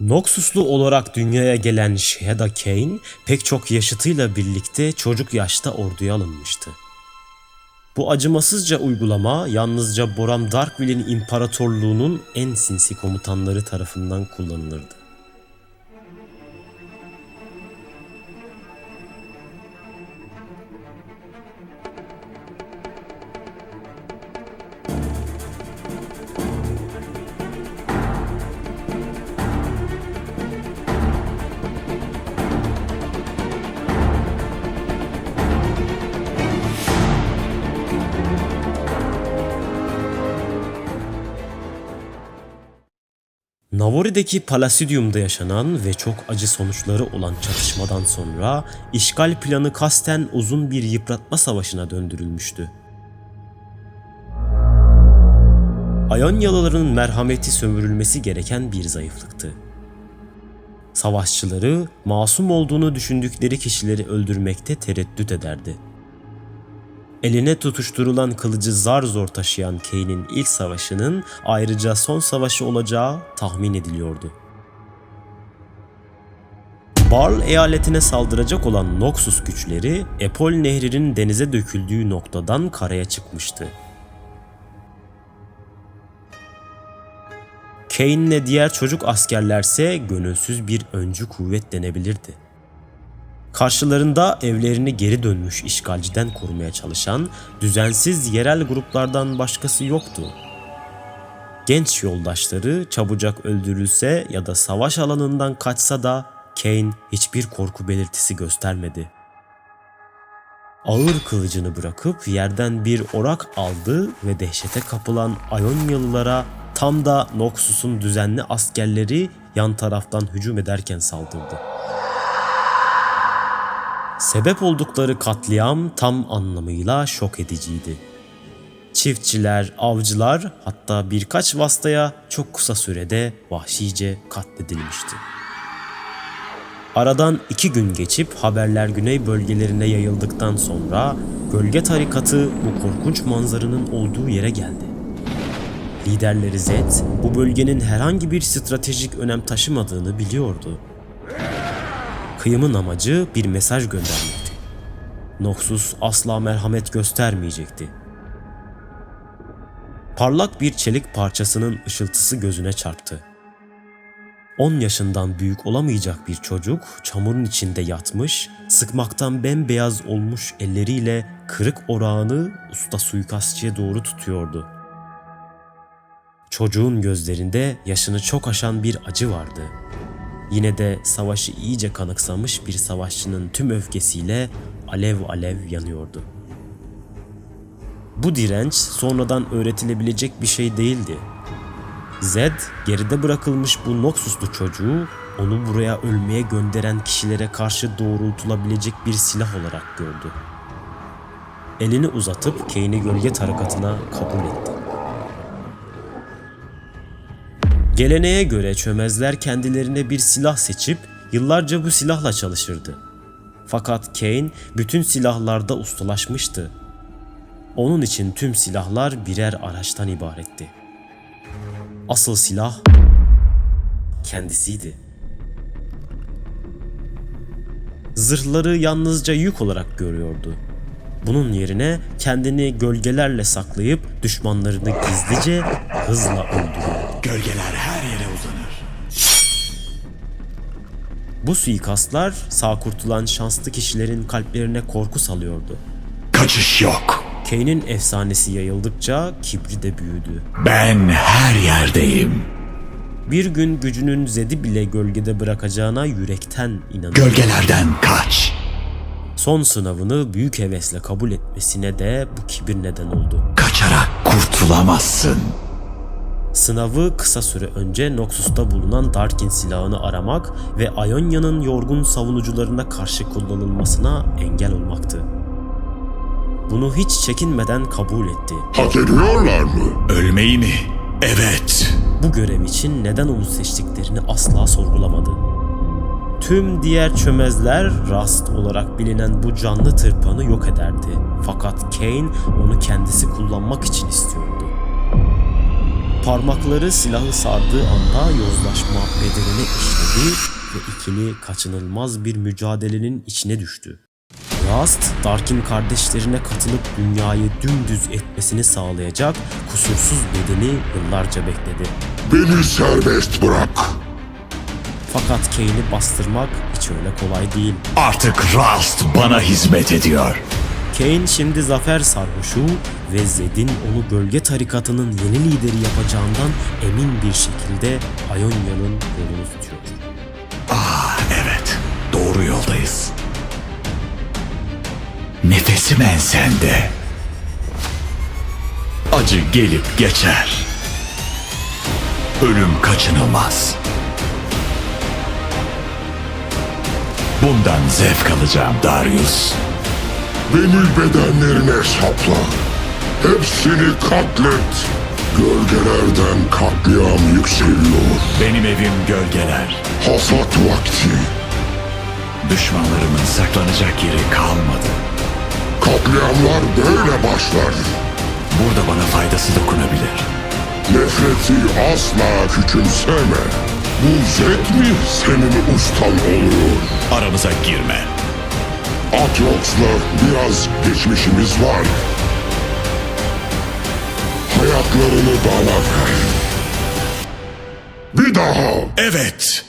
Noxuslu olarak dünyaya gelen Shehda Kane pek çok yaşıtıyla birlikte çocuk yaşta orduya alınmıştı. Bu acımasızca uygulama yalnızca Boram Darkville'in imparatorluğunun en sinsi komutanları tarafından kullanılırdı. Navori'deki Palasidium'da yaşanan ve çok acı sonuçları olan çatışmadan sonra işgal planı kasten uzun bir yıpratma savaşına döndürülmüştü. Ayonyalıların merhameti sömürülmesi gereken bir zayıflıktı. Savaşçıları masum olduğunu düşündükleri kişileri öldürmekte tereddüt ederdi. Eline tutuşturulan kılıcı zar zor taşıyan Kane'in ilk savaşının ayrıca son savaşı olacağı tahmin ediliyordu. Barl eyaletine saldıracak olan Noxus güçleri Epol nehrinin denize döküldüğü noktadan karaya çıkmıştı. Kane'le diğer çocuk askerlerse gönülsüz bir öncü kuvvet denebilirdi. Karşılarında evlerini geri dönmüş işgalciden korumaya çalışan düzensiz yerel gruplardan başkası yoktu. Genç yoldaşları çabucak öldürülse ya da savaş alanından kaçsa da Kane hiçbir korku belirtisi göstermedi. Ağır kılıcını bırakıp yerden bir orak aldı ve dehşete kapılan Ayonyalılara tam da Noxus'un düzenli askerleri yan taraftan hücum ederken saldırdı. Sebep oldukları katliam tam anlamıyla şok ediciydi. Çiftçiler, avcılar hatta birkaç vastaya çok kısa sürede vahşice katledilmişti. Aradan iki gün geçip haberler güney bölgelerine yayıldıktan sonra gölge tarikatı bu korkunç manzaranın olduğu yere geldi. Liderleri Zed bu bölgenin herhangi bir stratejik önem taşımadığını biliyordu Kıyımın amacı bir mesaj göndermekti. Noxus asla merhamet göstermeyecekti. Parlak bir çelik parçasının ışıltısı gözüne çarptı. 10 yaşından büyük olamayacak bir çocuk çamurun içinde yatmış, sıkmaktan bembeyaz olmuş elleriyle kırık orağını usta suikastçıya doğru tutuyordu. Çocuğun gözlerinde yaşını çok aşan bir acı vardı. Yine de savaşı iyice kanıksamış bir savaşçının tüm öfkesiyle alev alev yanıyordu. Bu direnç sonradan öğretilebilecek bir şey değildi. Zed geride bırakılmış bu Noxuslu çocuğu onu buraya ölmeye gönderen kişilere karşı doğrultulabilecek bir silah olarak gördü. Elini uzatıp Kane'i gölge tarikatına kabul etti. Geleneğe göre çömezler kendilerine bir silah seçip yıllarca bu silahla çalışırdı. Fakat Kane bütün silahlarda ustalaşmıştı. Onun için tüm silahlar birer araçtan ibaretti. Asıl silah kendisiydi. Zırhları yalnızca yük olarak görüyordu. Bunun yerine kendini gölgelerle saklayıp düşmanlarını gizlice hızla öldürüyordu. Gölgeler her yere uzanır. Bu suikastlar sağ kurtulan şanslı kişilerin kalplerine korku salıyordu. Kaçış yok. Kane'in efsanesi yayıldıkça kibri de büyüdü. Ben her yerdeyim. Bir gün gücünün Zed'i bile gölgede bırakacağına yürekten inanıyordu. Gölgelerden kaç. Son sınavını büyük hevesle kabul etmesine de bu kibir neden oldu. Kaçarak kurtulamazsın. Sınavı kısa süre önce Noxus'ta bulunan Darkin silahını aramak ve Ionia'nın yorgun savunucularına karşı kullanılmasına engel olmaktı. Bunu hiç çekinmeden kabul etti. Hak ediyorlar mı? Ölmeyi mi? Evet. Bu görev için neden onu seçtiklerini asla sorgulamadı. Tüm diğer çömezler Rast olarak bilinen bu canlı tırpanı yok ederdi. Fakat Kane onu kendisi kullanmak için istiyordu. Parmakları silahı sardığı anda yozlaşma bedenine işledi ve ikili kaçınılmaz bir mücadelenin içine düştü. Rast, Darkin kardeşlerine katılıp dünyayı dümdüz etmesini sağlayacak kusursuz bedeni yıllarca bekledi. Beni serbest bırak. Fakat Kane'i bastırmak hiç öyle kolay değil. Artık Rast bana hizmet ediyor. Kane şimdi zafer sarhoşu ve Zed'in onu bölge tarikatının yeni lideri yapacağından emin bir şekilde Ionia'nın yolunu tutuyor. Ah evet, doğru yoldayız. Nefesim ensende. Acı gelip geçer. Ölüm kaçınılmaz. Bundan zevk alacağım Darius. Beni bedenlerine sapla. Hepsini katlet. Gölgelerden katliam yükseliyor. Benim evim gölgeler. Hasat vakti. Düşmanlarımın saklanacak yeri kalmadı. Katliamlar böyle başlar. Burada bana faydası dokunabilir. Nefreti asla küçümseme. Bu zevk mi senin ustan oluyor? Aramıza girme. Atrox'la biraz geçmişimiz var. Hayatlarını bana ver. Bir daha Evet.